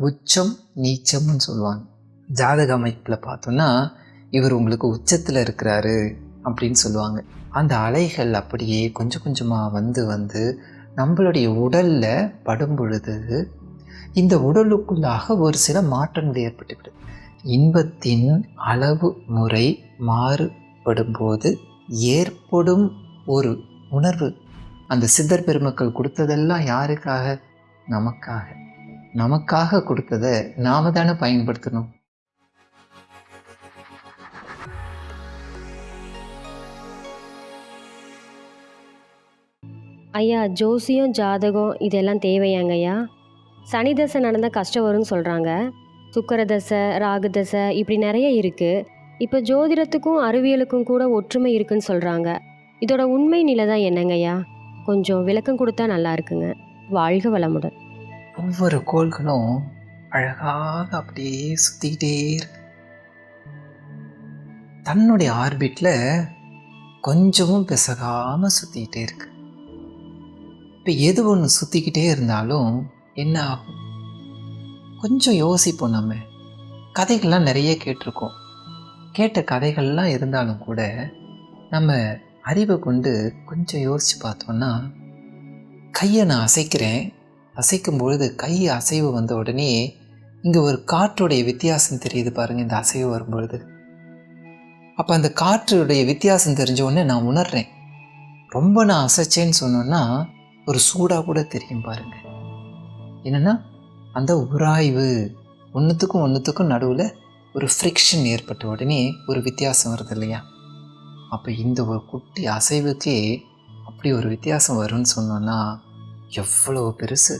உச்சம் நீச்சம்னு சொல்லுவாங்க. ஜாதக அமைப்பில் பார்த்தோன்னா இவர் உங்களுக்கு உச்சத்தில் இருக்கிறாரு அப்படின்னு சொல்லுவாங்க. அந்த அலைகள் அப்படியே கொஞ்சம் கொஞ்சமாக வந்து வந்து நம்மளுடைய உடலில் படும் பொழுது இந்த உடலுக்குள்ளாக ஒரு சில மாற்றங்கள் ஏற்பட்டுவிடும். இன்பத்தின் அளவு முறை மாறுபடும்போது ஏற்படும் ஒரு உணர்வு. அந்த சித்தர் பெருமக்கள் கொடுத்ததெல்லாம் யாருக்காக? நமக்காக. நமக்காக கொடுத்ததை நாம தானே பயன்படுத்தணும்? ஐயா ஜோசியம் ஜாதகம் இதெல்லாம் தேவையாங்க ஐயா. சனி தசை நடந்தால் கஷ்டம் வரும்னு சொல்கிறாங்க சுக்கர தசை ராகு தசை இப்படி நிறைய இருக்குது இப்போ ஜோதிடத்துக்கும் அறிவியலுக்கும் கூட ஒற்றுமை இருக்குன்னு சொல்கிறாங்க இதோட உண்மை நிலை தான் என்னங்க ஐயா? கொஞ்சம் விளக்கம் கொடுத்தா நல்லா இருக்குங்க. வாழ்க வளமுடன். ஒவ்வொரு கோள்களும் அழகாக அப்படியே சுற்றிக்கிட்டே இருக்கு தன்னுடைய ஆர்பிட்டில் கொஞ்சமும் பிசகாமல் சுற்றிக்கிட்டே இருக்கு. இப்போ எது ஒன்று சுற்றிக்கிட்டே இருந்தாலும் என்ன ஆகும்? கொஞ்சம் யோசிப்போம் நம்ம. கதைகள்லாம் நிறைய கேட்டிருக்கோம். கேட்ட கதைகள்லாம் இருந்தாலும் கூட நம்ம அறிவை கொண்டு கொஞ்சம் யோசித்து பார்த்தோன்னா கையை நான் அசைக்கிறேன் அசைக்கும் பொழுது கை அசைவு வந்த உடனே இங்கே ஒரு காற்றுடைய வித்தியாசம் தெரியுது பாருங்கள் இந்த அசைவு வரும்பொழுது. அப்போ அந்த காற்றுடைய வித்தியாசம் தெரிஞ்ச உடனே நான் உணர்றேன். ரொம்ப நான் அசைச்சேன்னு சொன்னோன்னா ஒரு சூடாக கூட தெரியும் பாருங்கள் என்னென்னா அந்த உராய்வு ஒன்றுத்துக்கும் ஒன்றுத்துக்கும் நடுவில் ஒரு ஃப்ரிக்ஷன் ஏற்பட்ட உடனே ஒரு வித்தியாசம் வருது இல்லையா? அப்போ இந்த ஒரு குட்டி அசைவுக்கே அப்படி ஒரு வித்தியாசம் வரும்னு சொன்னோன்னா எவ்வளோ பெருசு.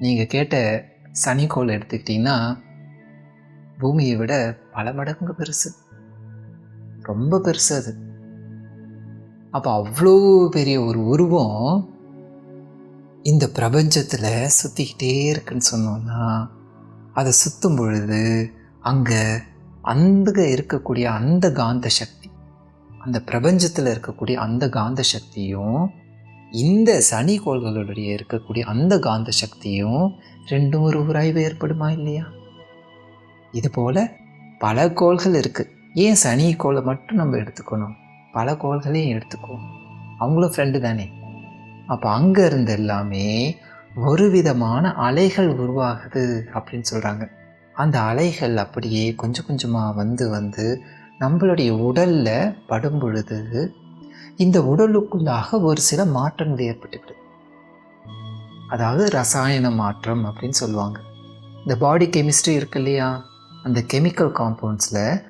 நீங்கள் கேட்ட சனிக்கோள் எடுத்துக்கிட்டிங்கன்னா பூமியை விட பல மடங்கு பெருசு. ரொம்ப பெருசு அது. அப்போ அவ்வளோ பெரிய ஒரு உருவம் இந்த பிரபஞ்சத்தில் சுற்றிக்கிட்டே இருக்குன்னு சொன்னோன்னா அதை சுற்றும் பொழுது அங்கே அந்த இருக்கக்கூடிய அந்த காந்த சக்தி அந்த பிரபஞ்சத்தில் இருக்கக்கூடிய அந்த காந்த சக்தியும் இந்த சனி கோள்களுடைய இருக்கக்கூடிய அந்த காந்த சக்தியும் ரெண்டும் ஒரு உராய்வு ஏற்படுமா இல்லையா? இது போல் பல கோள்கள் இருக்குது ஏன் சனி கோளை மட்டும் நம்ம எடுத்துக்கணும்? பல கோள்களையும் எடுத்துக்குவோம். அவங்களும் ஃப்ரெண்டு தானே. அப்போ அங்கே இருந்து எல்லாமே ஒரு விதமான அலைகள் உருவாகுது அப்படின்னு சொல்கிறாங்க அந்த அலைகள் அப்படியே கொஞ்சம் கொஞ்சமாக வந்து வந்து நம்மளுடைய உடலில் படும் பொழுது இந்த உடலுக்குள்ளாக ஒரு சில மாற்றங்கள் ஏற்பட்டுவிடும். அதாவது ரசாயன மாற்றம் அப்படின்னு சொல்லுவாங்க. இந்த பாடி கெமிஸ்ட்ரி இருக்கு இல்லையா? அந்த கெமிக்கல் காம்பவுண்ட்ஸில்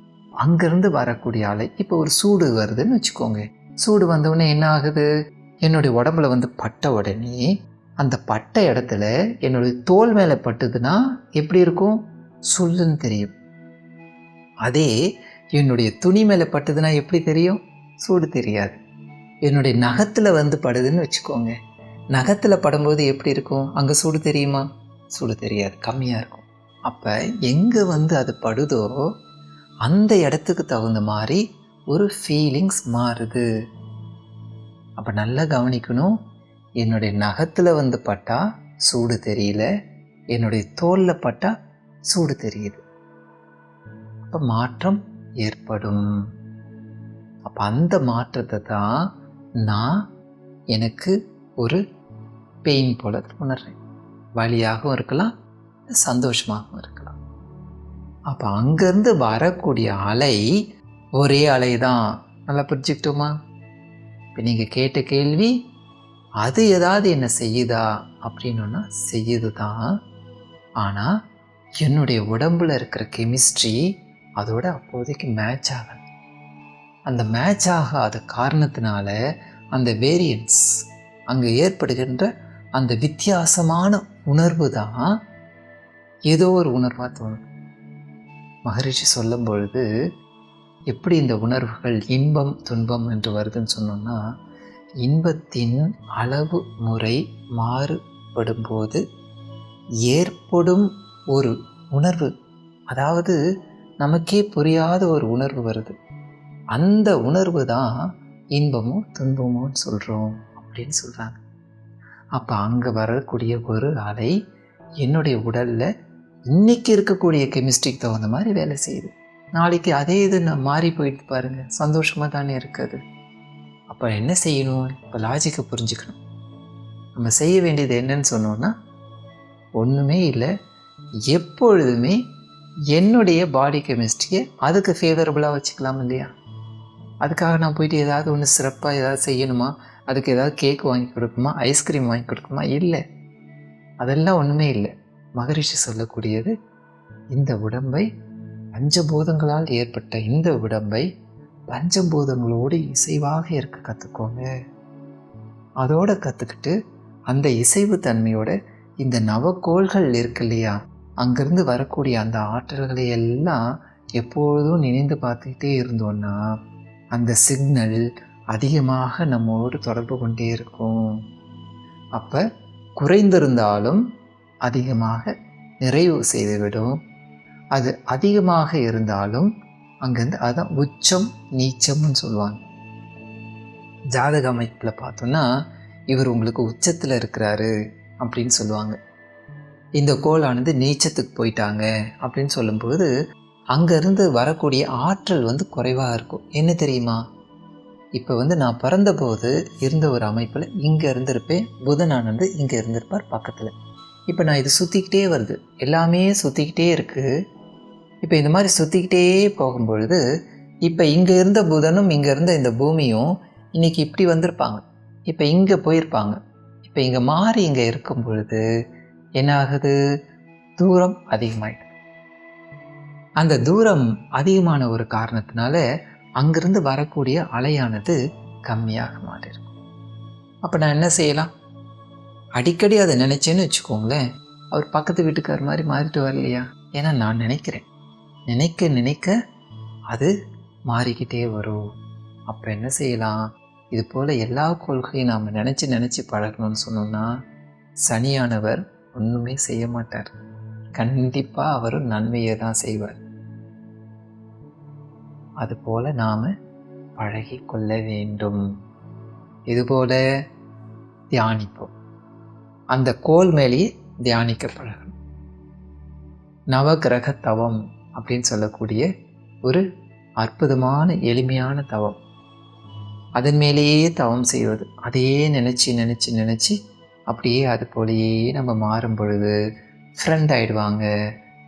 அங்கேருந்து வரக்கூடிய அலை இப்போ ஒரு சூடு வருதுன்னு வச்சுக்கோங்க. சூடு வந்தவுடனே என்ன ஆகுது? என்னுடைய உடம்புல வந்து பட்ட உடனே அந்த பட்ட இடத்துல என்னுடைய தோல் மேலே பட்டுதுன்னா எப்படி இருக்கும்? சொல்லுன்னு தெரியும். அதே என்னுடைய துணி மேலே பட்டுதுன்னா எப்படி தெரியும்? சூடு தெரியாது. என்னுடைய நகத்தில் வந்து படுதுன்னு வச்சுக்கோங்க. நகத்தில் படும்போது எப்படி இருக்கும்? அங்கே சூடு தெரியுமா? சூடு தெரியாது. கம்மியாக இருக்கும். அப்போ எங்கே வந்து அது படுதோ அந்த இடத்துக்கு தகுந்த மாதிரி ஒரு ஃபீலிங்ஸ் மாறுது. அப்போ நல்லா கவனிக்கணும். என்னுடைய நகத்தில் வந்து பட்டால் சூடு தெரியல. என்னுடைய தோலில் பட்டால் சூடு தெரியுது. அப்போ மாற்றம் ஏற்படும். அப்போ அந்த மாற்றத்தை தான் நான் எனக்கு ஒரு பெயின் போல உணர்றேன். வழியாகவும் இருக்கலாம் சந்தோஷமாகவும் இருக்கலாம். அப்போ அங்கேருந்து வரக்கூடிய அலை ஒரே அலை தான் நல்லா புரிஞ்சுக்கிட்டோமா? இப்போ நீங்கள் கேட்ட கேள்வி அது ஏதாவது என்ன செய்யுதா அப்படின்னா செய்யுது தான் ஆனால் என்னுடைய உடம்புல இருக்கிற கெமிஸ்ட்ரி அதோட அப்போதைக்கு மேட்ச் ஆகலை. அந்த மேட்ச் ஆகாத காரணத்தினால அந்த வேரியன்ஸ் அங்கே ஏற்படுகின்ற அந்த வித்தியாசமான உணர்வு தான் ஏதோ ஒரு உணர்வாக தோணும். மகரிஷி சொல்லும் பொழுது எப்படி இந்த உணர்வுகள் இன்பம் துன்பம் என்று வருதுன்னு சொன்னோம்னா இன்பத்தின் அளவு முறை மாறுபடும்போது ஏற்படும் ஒரு உணர்வு. அதாவது நமக்கே புரியாத ஒரு உணர்வு வருது. அந்த உணர்வு தான் இன்பமோ துன்பமோன்னு சொல்கிறோம் அப்படின்னு சொல்கிறாங்க அப்போ அங்கே வரக்கூடிய ஒரு அலை என்னுடைய உடலில் இன்னைக்கு இருக்கக்கூடிய கெமிஸ்ட்ரிக்கு தகுந்த மாதிரி வேலை செய்யுது. நாளைக்கு அதே இது நான் மாறி போயிட்டு பாருங்கள் சந்தோஷமாக தானே இருக்குது. அப்போ என்ன செய்யணும்? இப்போ லாஜிக்கை புரிஞ்சுக்கணும். நம்ம செய்ய வேண்டியது என்னன்னு சொன்னோன்னா ஒன்றுமே இல்லை. எப்பொழுதுமே என்னுடைய பாடி கெமிஸ்ட்ரியை அதுக்கு ஃபேவரபுளாக வச்சுக்கலாம் இல்லையா? அதுக்காக நான் போயிட்டு ஏதாவது ஒன்று சிறப்பாக ஏதாவது செய்யணுமா? அதுக்கு ஏதாவது கேக் வாங்கி கொடுக்குமா ஐஸ்கிரீம் வாங்கி கொடுக்குமா இல்லை. அதெல்லாம் ஒன்றுமே இல்லை. மகரிஷி சொல்லக்கூடியது இந்த உடம்பை பஞ்சபூதங்களால் ஏற்பட்ட இந்த உடம்பை பஞ்சபூதங்களோடு இசைவாக இருக்க கற்றுக்கோங்க அதோட கற்றுக்கிட்டு அந்த இசைவு தன்மையோட இந்த நவக்கோள்கள் இருக்கு இல்லையா? அங்கேருந்து வரக்கூடிய அந்த ஆற்றல்களை எல்லாம் எப்பொழுதும் நினைந்து பார்த்துக்கிட்டே இருந்தோன்னா அந்த சிக்னல் அதிகமாக நம்மோடு தொடர்பு கொண்டே இருக்கும். அப்போ குறைந்திருந்தாலும் அதிகமாக நிறைவு செய்துவிடும். அது அதிகமாக இருந்தாலும் அங்கேருந்து அதான் உச்சம் நீச்சம்னு சொல்லுவாங்க. ஜாதக அமைப்பில் பார்த்தோன்னா இவர் உங்களுக்கு உச்சத்தில் இருக்கிறாரு அப்படின்னு சொல்லுவாங்க. இந்த கோளானது நீச்சத்துக்கு போயிட்டாங்க அப்படின்னு சொல்லும்போது அங்கேருந்து வரக்கூடிய ஆற்றல் வந்து குறைவாக இருக்கும். என்ன தெரியுமா? இப்போ வந்து நான் பிறந்தபோது இருந்த ஒரு அமைப்பில் இங்கே இருந்திருப்பேன். புதனானந்து இங்கே இருந்திருப்பார் பக்கத்தில். இப்போ நான் இது சுற்றிக்கிட்டே வருது. எல்லாமே சுற்றிக்கிட்டே இருக்குது இப்போ இந்த மாதிரி சுற்றிக்கிட்டே போகும்பொழுது இப்போ இங்கே இருந்த புதனும் இங்கே இருந்த இந்த பூமியும் இன்றைக்கி இப்படி வந்திருப்பாங்க. இப்போ இங்கே போயிருப்பாங்க. இப்போ இங்கே மாறி இங்கே இருக்கும் பொழுது என்ன ஆகுது தூரம் அதிகமாயிடுது அந்த தூரம் அதிகமான ஒரு காரணத்தினால அங்கிருந்து வரக்கூடிய அலையானது கம்மியாக மாறிடும். அப்போ நான் என்ன செய்யலாம்? அடிக்கடி அதை நினச்சேன்னு வச்சுக்கோங்களேன். அவர் பக்கத்து வீட்டுக்கார் மாதிரி மாறிட்டு வரலையா? ஏன்னா நான் நினைக்கிறேன். நினைக்க நினைக்க அது மாறிக்கிட்டே வரும். அப்போ என்ன செய்யலாம்? இது போல் எல்லா கொள்கையும் நாம் நினச்சி நினச்சி பழகணும்னு சொன்னோம்னா சனியானவர் ஒன்றுமே செய்ய மாட்டார். கண்டிப்பாக அவர் நன்மையை தான் செய்வார். அதுபோல் நாம் பழகி கொள்ள வேண்டும். இதுபோல தியானிப்போம். அந்த கோல் மேலேயே தியானிக்க பழகணும். நவகிரக தவம் அப்படின்னு சொல்லக்கூடிய ஒரு அற்புதமான எளிமையான தவம். அதன் மேலேயே தவம் செய்வது. அதையே நினச்சி நினச்சி நினச்சி அப்படியே அது போலேயே நம்ம மாறும் பொழுது ஃப்ரெண்ட் ஆகிடுவாங்க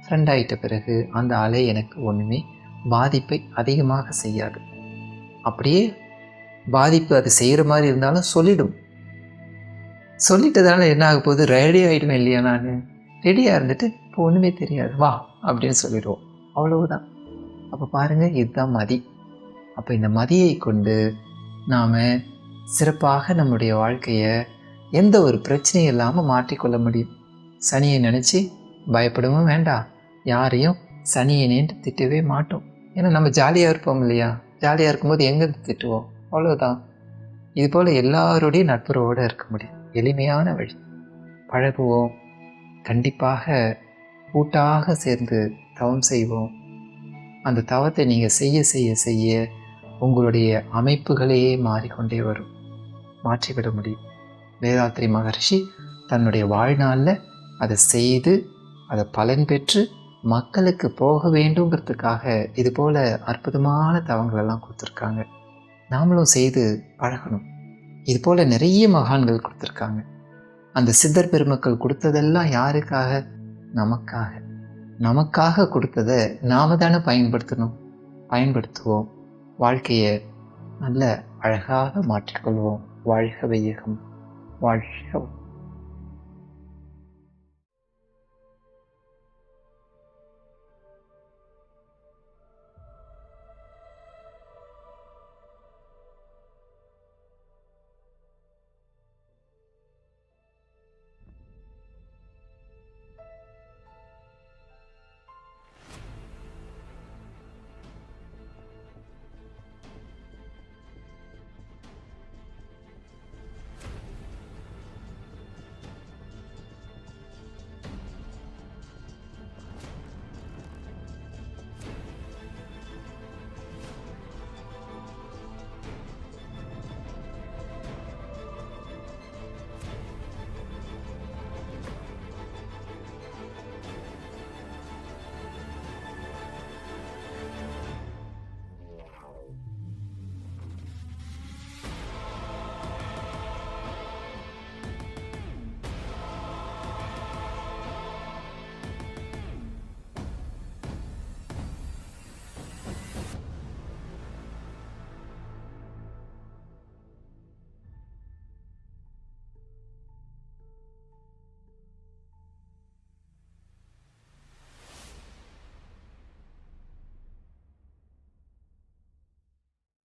ஃப்ரெண்ட் ஆகிட்ட பிறகு அந்த அலை எனக்கு ஒன்றுமே பாதிப்பை அதிகமாக செய்யாது. அப்படியே பாதிப்பு அது செய்கிற மாதிரி இருந்தாலும் சொல்லிடும். சொல்லிட்டதால என்ன ஆக போகுது? ரெடி ஆகிடுவேன் இல்லையா நான்? ரெடியாக இருந்துட்டு இப்போ ஒன்றுமே தெரியாது. வா அப்படின்னு சொல்லிடுவோம். அவ்வளவுதான். அப்போ பாருங்கள் இதுதான் மதி. அப்போ இந்த மதியை கொண்டு நாம் சிறப்பாக நம்முடைய வாழ்க்கையை எந்த ஒரு பிரச்சனையும் இல்லாமல் மாற்றிக்கொள்ள முடியும். சனியை நினச்சி பயப்படவும் வேண்டாம் யாரையும் சனியை நின்று திட்டவே மாட்டோம். ஏன்னா நம்ம ஜாலியாக இருப்போம் இல்லையா? ஜாலியாக இருக்கும்போது எங்கே திட்டுவோம்? அவ்வளோதான் இது போல் எல்லாருடைய நட்புறவோடு இருக்க முடியும். எளிமையான வழி. பழகுவோம். கண்டிப்பாக கூட்டாக சேர்ந்து தவம் செய்வோம். அந்த தவத்தை நீங்கள் செய்ய செய்ய செய்ய உங்களுடைய அமைப்புகளையே மாறிக்கொண்டே வரும். மாற்றிவிட முடியும். வேதாத்ரி மகர்ஷி தன்னுடைய வாழ்நாளில் அதை செய்து அதை பலன் பெற்று மக்களுக்கு போக வேண்டுங்கிறதுக்காக இது போல் அற்புதமான தவங்களெல்லாம் கொடுத்துருக்காங்க. நாமளும் செய்து பழகணும். இது போல் நிறைய மகான்கள் கொடுத்துருக்காங்க. அந்த சித்தர் பெருமக்கள் கொடுத்ததெல்லாம் யாருக்காக? நமக்காக. நமக்காக கொடுத்ததை நாம தானே பயன்படுத்தணும். பயன்படுத்துவோம். வாழ்க்கையை நல்ல அழகாக மாற்றிக்கொள்வோம். வாழ்க வையகம். வாழ்க